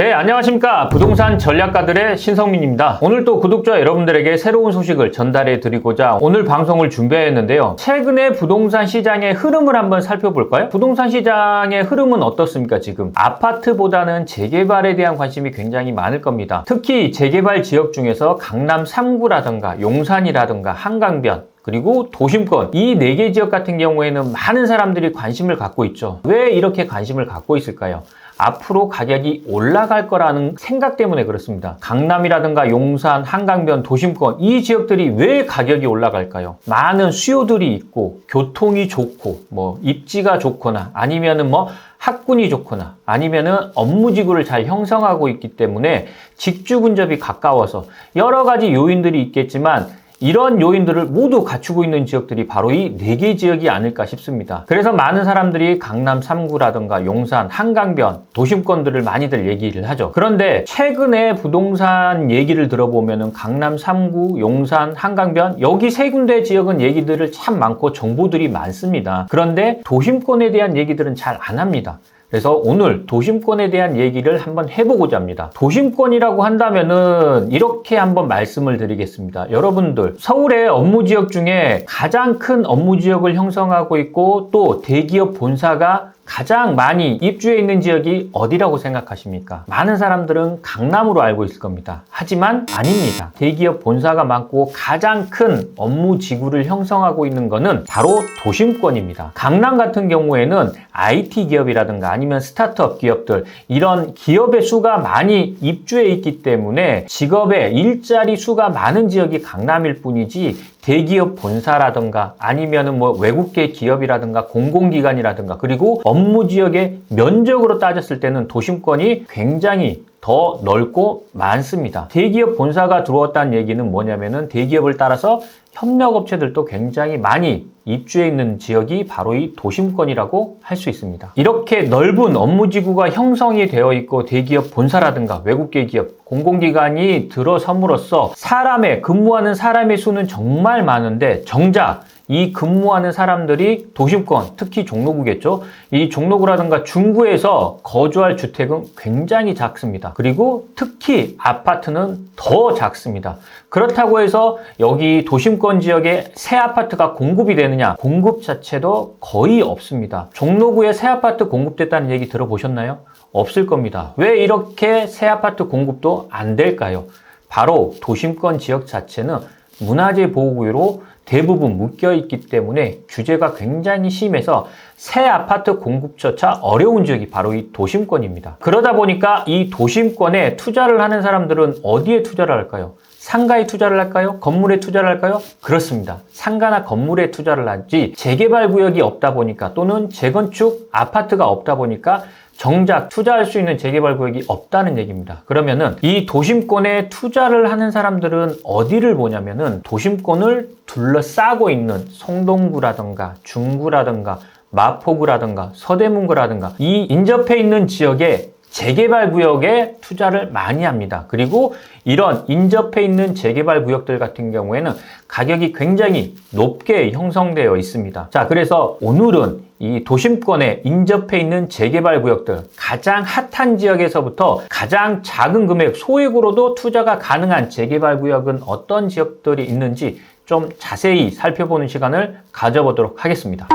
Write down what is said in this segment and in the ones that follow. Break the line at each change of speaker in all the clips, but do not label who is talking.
네, 안녕하십니까. 부동산 전략가들의 신성민입니다. 오늘 또 구독자 여러분들에게 새로운 소식을 전달해 드리고자 오늘 방송을 준비했는데요. 최근에 부동산 시장의 흐름을 한번 살펴볼까요? 부동산 시장의 흐름은 어떻습니까, 지금? 아파트보다는 재개발에 대한 관심이 굉장히 많을 겁니다. 특히 재개발 지역 중에서 강남 3구라든가 용산이라든가 한강변, 그리고 도심권 이 네 개 지역 같은 경우에는 많은 사람들이 관심을 갖고 있죠. 왜 이렇게 관심을 갖고 있을까요? 앞으로 가격이 올라갈 거라는 생각 때문에 그렇습니다. 강남이라든가 용산, 한강변, 도심권 이 지역들이 왜 가격이 올라갈까요? 많은 수요들이 있고 교통이 좋고 뭐 입지가 좋거나 아니면은 뭐 학군이 좋거나 아니면은 업무지구를 잘 형성하고 있기 때문에 직주 근접이 가까워서 여러 가지 요인들이 있겠지만 이런 요인들을 모두 갖추고 있는 지역들이 바로 이 네 개 지역이 아닐까 싶습니다. 그래서 많은 사람들이 강남 3구라든가 용산, 한강변, 도심권들을 많이들 얘기를 하죠. 그런데 최근에 부동산 얘기를 들어보면은 강남 3구, 용산, 한강변 여기 세 군데 지역은 얘기들을 참 많고 정보들이 많습니다. 그런데 도심권에 대한 얘기들은 잘 안 합니다. 그래서 오늘 도심권에 대한 얘기를 한번 해보고자 합니다. 도심권이라고 한다면은 이렇게 한번 말씀을 드리겠습니다. 여러분들, 서울의 업무 지역 중에 가장 큰 업무 지역을 형성하고 있고 또 대기업 본사가 가장 많이 입주해 있는 지역이 어디라고 생각하십니까? 많은 사람들은 강남으로 알고 있을 겁니다. 하지만 아닙니다. 대기업 본사가 많고 가장 큰 업무 지구를 형성하고 있는 것은 바로 도심권입니다. 강남 같은 경우에는 IT 기업이라든가 아니면 스타트업 기업들 이런 기업의 수가 많이 입주해 있기 때문에 직업의 일자리 수가 많은 지역이 강남일 뿐이지 대기업 본사라든가 아니면은 뭐 외국계 기업이라든가 공공기관이라든가 그리고 업무 지역의 면적으로 따졌을 때는 도심권이 굉장히 더 넓고 많습니다. 대기업 본사가 들어왔다는 얘기는 뭐냐면은 대기업을 따라서 협력업체들도 굉장히 많이 입주해 있는 지역이 바로 이 도심권이라고 할 수 있습니다. 이렇게 넓은 업무지구가 형성이 되어 있고 대기업 본사라든가 외국계 기업, 공공기관이 들어섬으로써 사람의 근무하는 사람의 수는 정말 많은데 정작 이 근무하는 사람들이 도심권, 특히 종로구겠죠. 이 종로구라든가 중구에서 거주할 주택은 굉장히 작습니다. 그리고 특히 아파트는 더 작습니다. 그렇다고 해서 여기 도심권 지역에 새 아파트가 공급이 되느냐? 공급 자체도 거의 없습니다. 종로구에 새 아파트 공급됐다는 얘기 들어보셨나요? 없을 겁니다. 왜 이렇게 새 아파트 공급도 안 될까요? 바로 도심권 지역 자체는 문화재 보호구역으로 대부분 묶여 있기 때문에 규제가 굉장히 심해서 새 아파트 공급조차 어려운 지역이 바로 이 도심권입니다. 그러다 보니까 이 도심권에 투자를 하는 사람들은 어디에 투자를 할까요? 상가에 투자를 할까요? 건물에 투자를 할까요? 그렇습니다. 상가나 건물에 투자를 하지 재개발 구역이 없다 보니까 또는 재건축 아파트가 없다 보니까 정작 투자할 수 있는 재개발 구역이 없다는 얘기입니다. 그러면은 이 도심권에 투자를 하는 사람들은 어디를 보냐면은 도심권을 둘러싸고 있는 성동구라든가 중구라든가 마포구라든가 서대문구라든가 이 인접해 있는 지역에 재개발 구역에 투자를 많이 합니다. 그리고 이런 인접해 있는 재개발 구역들 같은 경우에는 가격이 굉장히 높게 형성되어 있습니다. 자, 그래서 오늘은 이 도심권에 인접해 있는 재개발 구역들 가장 핫한 지역에서부터 가장 작은 금액 소액으로도 투자가 가능한 재개발 구역은 어떤 지역들이 있는지 좀 자세히 살펴보는 시간을 가져보도록 하겠습니다.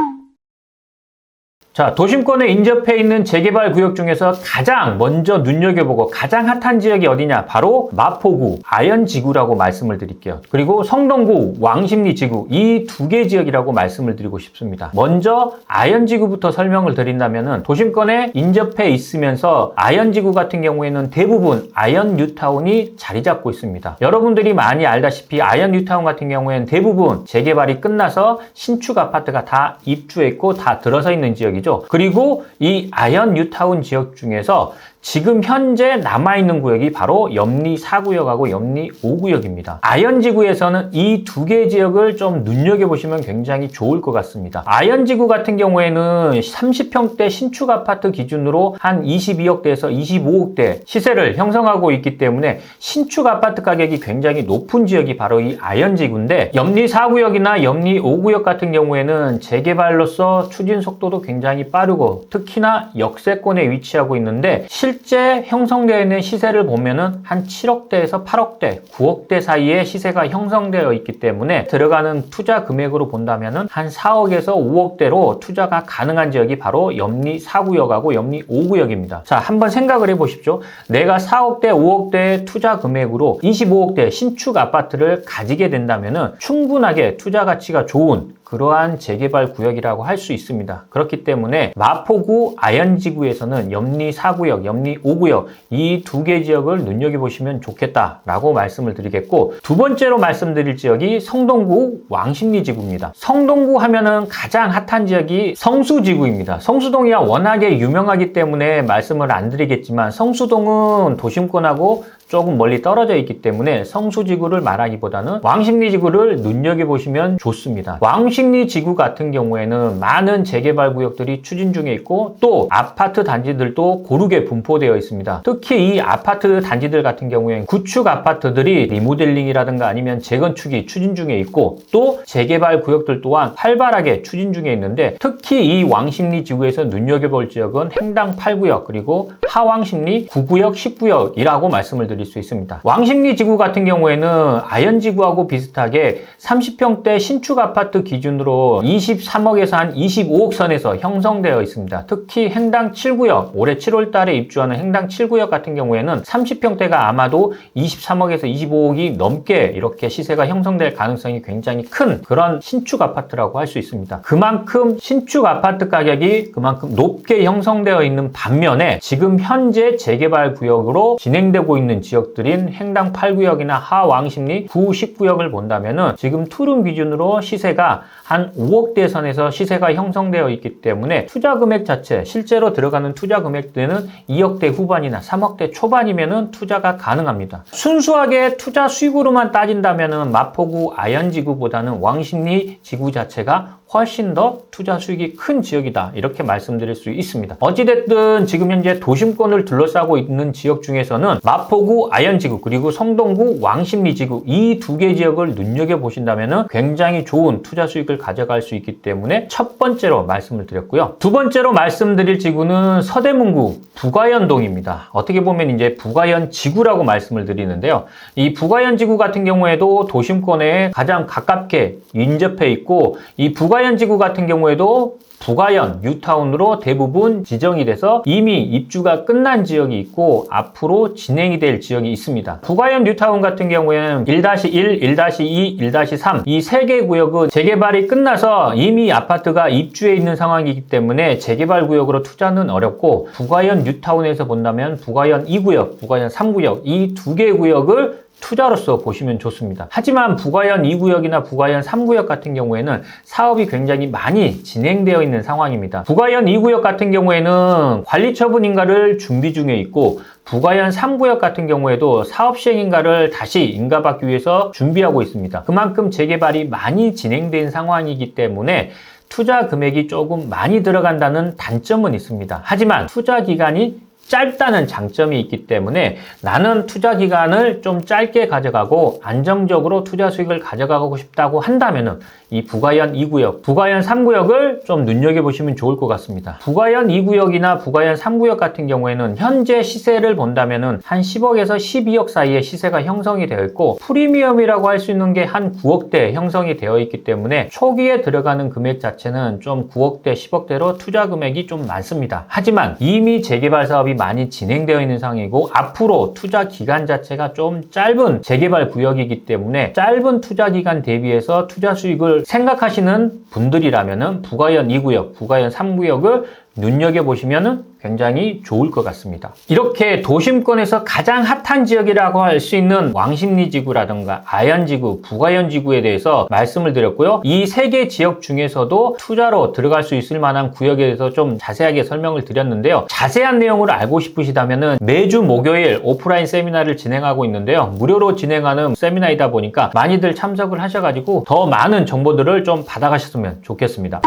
자, 도심권에 인접해 있는 재개발 구역 중에서 가장 먼저 눈여겨보고 가장 핫한 지역이 어디냐? 바로 마포구, 아현지구라고 말씀을 드릴게요. 그리고 성동구, 왕십리지구 이 두 개 지역이라고 말씀을 드리고 싶습니다. 먼저 아현지구부터 설명을 드린다면은 도심권에 인접해 있으면서 아현지구 같은 경우에는 대부분 아현 뉴타운이 자리 잡고 있습니다. 여러분들이 많이 알다시피 아현 뉴타운 같은 경우에는 대부분 재개발이 끝나서 신축 아파트가 다 입주했고 다 들어서 있는 지역이죠. 그리고 이 아현 뉴타운 지역 중에서 지금 현재 남아있는 구역이 바로 염리 4구역하고 염리 5구역입니다. 아현지구에서는 이 두 개 지역을 좀 눈여겨보시면 굉장히 좋을 것 같습니다. 아현지구 같은 경우에는 30평대 신축 아파트 기준으로 한 22억대에서 25억대 시세를 형성하고 있기 때문에 신축 아파트 가격이 굉장히 높은 지역이 바로 이 아현지구인데 염리 4구역이나 염리 5구역 같은 경우에는 재개발로서 추진 속도도 굉장히 굉장히 빠르고 특히나 역세권에 위치하고 있는데 실제 형성되어 있는 시세를 보면은 한 7억대에서 8억대, 9억대 사이에 시세가 형성되어 있기 때문에 들어가는 투자 금액으로 본다면은 한 4억에서 5억대로 투자가 가능한 지역이 바로 염리 4구역하고 염리 5구역입니다. 자, 한번 생각을 해 보십시오. 내가 4억대, 5억대 투자 금액으로 25억대 신축 아파트를 가지게 된다면은 충분하게 투자 가치가 좋은 그러한 재개발 구역이라고 할 수 있습니다. 그렇기 때문에 마포구 아현지구에서는 염리 4구역, 염리 5구역 이 두 개 지역을 눈여겨보시면 좋겠다라고 말씀을 드리겠고 두 번째로 말씀드릴 지역이 성동구 왕십리 지구입니다. 성동구 하면은 가장 핫한 지역이 성수 지구입니다. 성수동이야 워낙에 유명하기 때문에 말씀을 안 드리겠지만 성수동은 도심권하고 조금 멀리 떨어져 있기 때문에 성수지구를 말하기보다는 왕십리지구를 눈여겨보시면 좋습니다. 왕십리지구 같은 경우에는 많은 재개발 구역들이 추진 중에 있고 또 아파트 단지들도 고르게 분포되어 있습니다. 특히 이 아파트 단지들 같은 경우에는 구축 아파트들이 리모델링이라든가 아니면 재건축이 추진 중에 있고 또 재개발 구역들 또한 활발하게 추진 중에 있는데 특히 이 왕십리 지구에서 눈여겨볼 지역은 행당 8구역 그리고 하왕십리 9구역 10구역이라고 말씀을 드릴 수 있습니다. 왕십리 지구 같은 경우에는 아현 지구하고 비슷하게 30평대 신축 아파트 기준으로 23억에서 한 25억 선에서 형성되어 있습니다. 특히 행당 7구역, 올해 7월 달에 입주하는 행당 7구역 같은 경우에는 30평대가 아마도 23억에서 25억이 넘게 이렇게 시세가 형성될 가능성이 굉장히 큰 그런 신축 아파트라고 할 수 있습니다. 그만큼 신축 아파트 가격이 그만큼 높게 형성되어 있는 반면에 지금 현재 재개발 구역으로 진행되고 있는 지역들인 행당 8구역이나 하왕십리 9, 10구역을 본다면은 지금 투룸 기준으로 시세가 한 5억대 선에서 시세가 형성되어 있기 때문에 투자 금액 자체 실제로 들어가는 투자 금액대는 2억대 후반이나 3억대 초반이면은 투자가 가능합니다. 순수하게 투자 수익으로만 따진다면은 마포구 아현지구보다는 왕십리 지구 자체가 훨씬 더 투자 수익이 큰 지역이다 이렇게 말씀드릴 수 있습니다. 어찌됐든 지금 현재 도심권을 둘러싸고 있는 지역 중에서는 마포구 아현지구 그리고 성동구 왕십리지구 이 두 개 지역을 눈여겨 보신다면 굉장히 좋은 투자 수익을 가져갈 수 있기 때문에 첫 번째로 말씀을 드렸고요. 두 번째로 말씀드릴 지구는 서대문구 부가연동입니다. 어떻게 보면 이제 부가연 지구라고 말씀을 드리는데요. 이 부가연 지구 같은 경우에도 도심권에 가장 가깝게 인접해 있고 이 부가 연 지구 같은 경우에도 부가연 뉴타운으로 대부분 지정이 돼서 이미 입주가 끝난 지역이 있고 앞으로 진행이 될 지역이 있습니다. 부가연 뉴타운 같은 경우에는 1-1, 1-2, 1-3 이 세 개 구역은 재개발이 끝나서 이미 아파트가 입주해 있는 상황이기 때문에 재개발 구역으로 투자는 어렵고 부가연 뉴타운에서 본다면 부가연 2구역, 부가연 3구역 이 두 개 구역을 투자로서 보시면 좋습니다. 하지만 부가연 2구역이나 부가연 3구역 같은 경우에는 사업이 굉장히 많이 진행되어 있는 상황입니다. 부가연 2구역 같은 경우에는 관리 처분 인가를 준비 중에 있고 부가연 3구역 같은 경우에도 사업 시행 인가를 다시 인가받기 위해서 준비하고 있습니다. 그만큼 재개발이 많이 진행된 상황이기 때문에 투자 금액이 조금 많이 들어간다는 단점은 있습니다. 하지만 투자 기간이 짧다는 장점이 있기 때문에 나는 투자 기간을 좀 짧게 가져가고 안정적으로 투자 수익을 가져가고 싶다고 한다면은 이 부가연 2구역, 부가연 3구역을 좀 눈여겨보시면 좋을 것 같습니다. 부가연 2구역이나 부가연 3구역 같은 경우에는 현재 시세를 본다면은 한 10억에서 12억 사이에 시세가 형성이 되어 있고 프리미엄이라고 할 수 있는 게 한 9억대 형성이 되어 있기 때문에 초기에 들어가는 금액 자체는 좀 9억대, 10억대로 투자 금액이 좀 많습니다. 하지만 이미 재개발 사업이 많이 진행되어 있는 상황이고 앞으로 투자 기간 자체가 좀 짧은 재개발 구역이기 때문에 짧은 투자 기간 대비해서 투자 수익을 생각하시는 분들이라면 부가연 2구역, 부가연 3구역을 눈여겨보시면 굉장히 좋을 것 같습니다. 이렇게 도심권에서 가장 핫한 지역이라고 할 수 있는 왕십리 지구라든가 아현 지구, 부가현 지구에 대해서 말씀을 드렸고요. 이 세 개 지역 중에서도 투자로 들어갈 수 있을 만한 구역에 대해서 좀 자세하게 설명을 드렸는데요. 자세한 내용을 알고 싶으시다면 매주 목요일 오프라인 세미나를 진행하고 있는데요. 무료로 진행하는 세미나이다 보니까 많이들 참석을 하셔가지고 더 많은 정보들을 좀 받아가셨으면 좋겠습니다.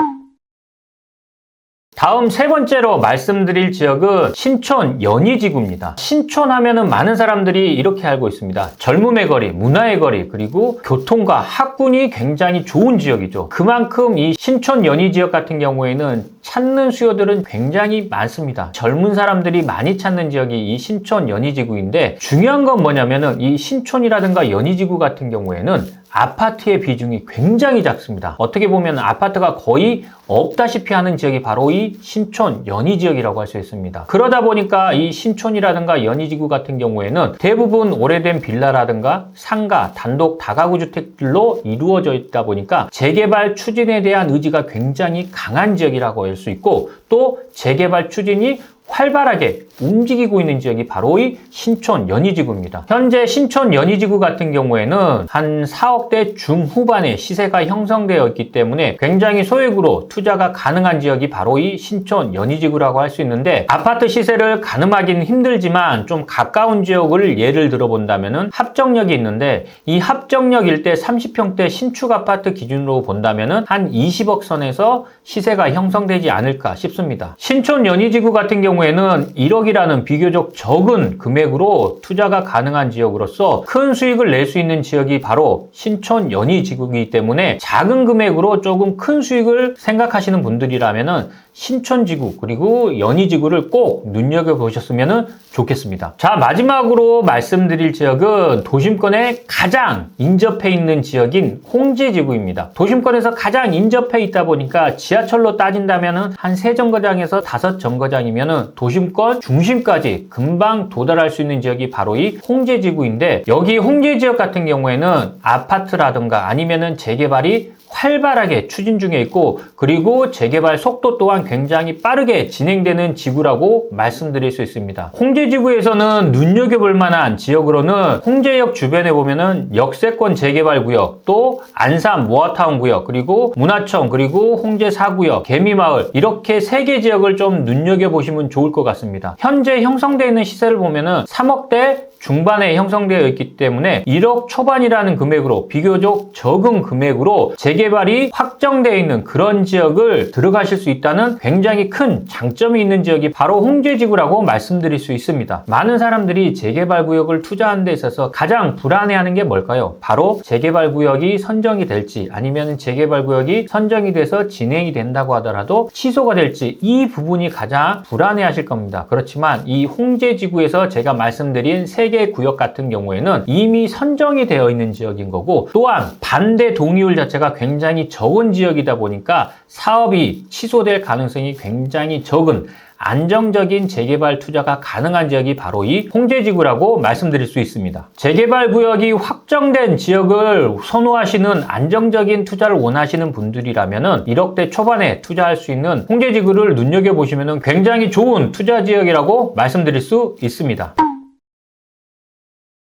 다음 세 번째로 말씀드릴 지역은 신촌 연희지구입니다. 신촌 하면은 많은 사람들이 이렇게 알고 있습니다. 젊음의 거리, 문화의 거리, 그리고 교통과 학군이 굉장히 좋은 지역이죠. 그만큼 이 신촌 연희 지역 같은 경우에는 찾는 수요들은 굉장히 많습니다. 젊은 사람들이 많이 찾는 지역이 이 신촌 연희지구인데 중요한 건 뭐냐면은 이 신촌이라든가 연희지구 같은 경우에는 아파트의 비중이 굉장히 작습니다. 어떻게 보면 아파트가 거의 없다시피 하는 지역이 바로 이 신촌 연희 지역이라고 할 수 있습니다. 그러다 보니까 이 신촌이라든가 연희 지구 같은 경우에는 대부분 오래된 빌라라든가 상가, 단독 다가구 주택들로 이루어져 있다 보니까 재개발 추진에 대한 의지가 굉장히 강한 지역이라고 할 수 있고 또 재개발 추진이 활발하게 움직이고 있는 지역이 바로 이 신촌 연희지구입니다. 현재 신촌 연희지구 같은 경우에는 한 4억대 중후반의 시세가 형성되어 있기 때문에 굉장히 소액으로 투자가 가능한 지역이 바로 이 신촌 연희지구라고 할 수 있는데 아파트 시세를 가늠하기는 힘들지만 좀 가까운 지역을 예를 들어본다면 합정역이 있는데 이 합정역 일대 30평대 신축 아파트 기준으로 본다면 한 20억 선에서 시세가 형성되지 않을까 싶습니다. 신촌 연희지구 같은 경우 에는 1억이라는 비교적 적은 금액으로 투자가 가능한 지역으로서 큰 수익을 낼 수 있는 지역이 바로 신촌 연희 지구이기 때문에 작은 금액으로 조금 큰 수익을 생각하시는 분들이라면 신촌지구 그리고 연희지구를 꼭 눈여겨보셨으면 좋겠습니다. 자 마지막으로 말씀드릴 지역은 도심권에 가장 인접해 있는 지역인 홍제지구입니다. 도심권에서 가장 인접해 있다 보니까 지하철로 따진다면 한 세 정거장에서 다섯 정거장이면 도심권 중심까지 금방 도달할 수 있는 지역이 바로 이 홍제지구인데 여기 홍제지역 같은 경우에는 아파트라든가 아니면은 재개발이 활발하게 추진 중에 있고 그리고 재개발 속도 또한 굉장히 빠르게 진행되는 지구라고 말씀드릴 수 있습니다. 홍제 지구에서는 눈여겨볼 만한 지역으로는 홍제역 주변에 보면은 역세권 재개발 구역 또 안산 모아타운 구역 그리고 문화청 그리고 홍제 4구역 개미마을 이렇게 세 개 지역을 좀 눈여겨보시면 좋을 것 같습니다. 현재 형성되어 있는 시세를 보면은 3억대 중반에 형성되어 있기 때문에 1억 초반이라는 금액으로 비교적 적은 금액으로 재개 발이 확정되어 있는 그런 지역을 들어가실 수 있다는 굉장히 큰 장점이 있는 지역이 바로 홍제지구라고 말씀드릴 수 있습니다. 많은 사람들이 재개발 구역을 투자하는 데 있어서 가장 불안해하는 게 뭘까요? 바로 재개발 구역이 선정이 될지 아니면 재개발 구역이 선정이 돼서 진행이 된다고 하더라도 취소가 될지 이 부분이 가장 불안해하실 겁니다. 그렇지만 이 홍제지구에서 제가 말씀드린 세 개 구역 같은 경우에는 이미 선정이 되어 있는 지역인 거고 또한 반대 동의율 자체가 굉장히 적은 지역이다 보니까 사업이 취소될 가능성이 굉장히 적은 안정적인 재개발 투자가 가능한 지역이 바로 이 홍제지구라고 말씀드릴 수 있습니다. 재개발 구역이 확정된 지역을 선호하시는 안정적인 투자를 원하시는 분들이라면 1억대 초반에 투자할 수 있는 홍제지구를 눈여겨보시면 굉장히 좋은 투자 지역이라고 말씀드릴 수 있습니다.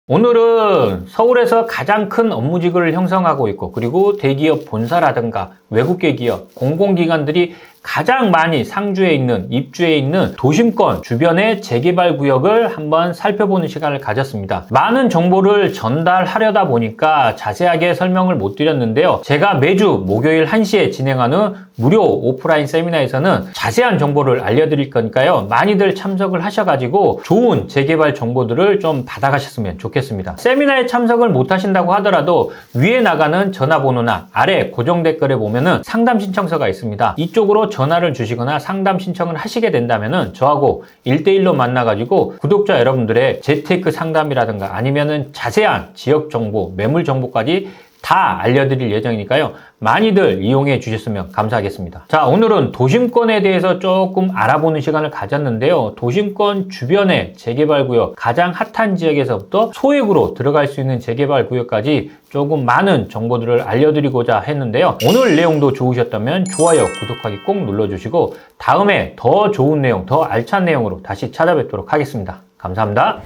오늘은 서울에서 가장 큰 업무지구를 형성하고 있고 그리고 대기업 본사라든가 외국계 기업, 공공기관들이 가장 많이 상주에 있는 입주해 있는 도심권 주변의 재개발 구역을 한번 살펴보는 시간을 가졌습니다. 많은 정보를 전달하려다 보니까 자세하게 설명을 못 드렸는데요. 제가 매주 목요일 1시에 진행하는 무료 오프라인 세미나에서는 자세한 정보를 알려드릴 거니까요. 많이들 참석을 하셔가지고 좋은 재개발 정보들을 좀 받아가셨으면 좋겠습니다. 세미나에 참석을 못 하신다고 하더라도 위에 나가는 전화번호나 아래 고정 댓글에 보면은 상담 신청서가 있습니다. 이쪽으로 전화를 주시거나 상담 신청을 하시게 된다면은 저하고 1대1로 만나가지고 구독자 여러분들의 재테크 상담이라든가 아니면은 자세한 지역 정보, 매물 정보까지 다 알려드릴 예정이니까요. 많이들 이용해 주셨으면 감사하겠습니다. 자, 오늘은 도심권에 대해서 조금 알아보는 시간을 가졌는데요. 도심권 주변의 재개발 구역, 가장 핫한 지역에서부터 소액으로 들어갈 수 있는 재개발 구역까지 조금 많은 정보들을 알려드리고자 했는데요. 오늘 내용도 좋으셨다면 좋아요, 구독하기 꼭 눌러주시고 다음에 더 좋은 내용, 더 알찬 내용으로 다시 찾아뵙도록 하겠습니다. 감사합니다.